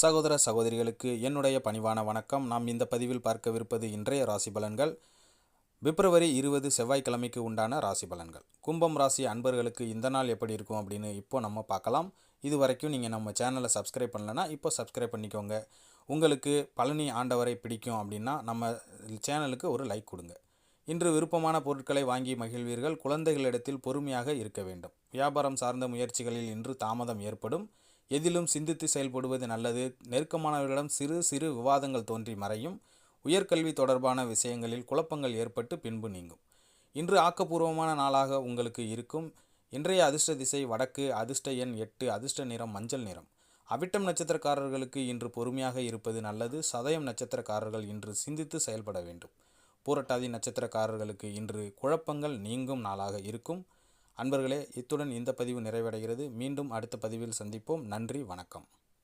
சகோதர சகோதரிகளுக்கு என்னுடைய பணிவான வணக்கம். நாம் இந்த பதிவில் பார்க்கவிருப்பது இன்றைய ராசி பலன்கள். பிப்ரவரி இருபது செவ்வாய்க்கிழமைக்கு உண்டான ராசி பலன்கள். கும்பம் ராசி அன்பர்களுக்கு இந்த நாள் எப்படி இருக்கும் அப்படின்னு இப்போ நம்ம பார்க்கலாம். இது வரைக்கும் நீங்கள் நம்ம சேனலை சப்ஸ்கிரைப் பண்ணலைன்னா இப்போ சப்ஸ்கிரைப் பண்ணிக்கோங்க. உங்களுக்கு பழனி ஆண்டவரை பிடிக்கும் அப்படின்னா நம்ம சேனலுக்கு ஒரு லைக் கொடுங்க. இன்று விருப்பமான பொருட்களை வாங்கி மகிழ்வீர்கள். குழந்தைகளிடத்தில் பொறுமையாக இருக்க வேண்டும். வியாபாரம் சார்ந்த முயற்சிகளில் இன்று தாமதம் ஏற்படும். எதிலும் சிந்தித்து செயல்படுவது நல்லது. நெருக்கமானவர்களிடம் சிறு சிறு விவாதங்கள் தோன்றி மறையும். உயர்கல்வி தொடர்பான விஷயங்களில் குழப்பங்கள் ஏற்பட்டு பின்பு நீங்கும். இன்று ஆக்கப்பூர்வமான நாளாக உங்களுக்கு இருக்கும். இன்றைய அதிர்ஷ்ட திசை வடக்கு அதிர்ஷ்ட எண் எட்டு அதிர்ஷ்ட நிறம் மஞ்சள் நிறம். அவிட்டம் நட்சத்திரக்காரர்களுக்கு இன்று பொறுமையாக இருப்பது நல்லது. சதயம் நட்சத்திரக்காரர்கள் இன்று சிந்தித்து செயல்பட வேண்டும். பூரட்டாதி நட்சத்திரக்காரர்களுக்கு இன்று குழப்பங்கள் நீங்கும் நாளாக இருக்கும். அன்பர்களே இத்துடன் இந்த பதிவு நிறைவடைகிறது. மீண்டும் அடுத்த பதிவில் சந்திப்போம். நன்றி வணக்கம்.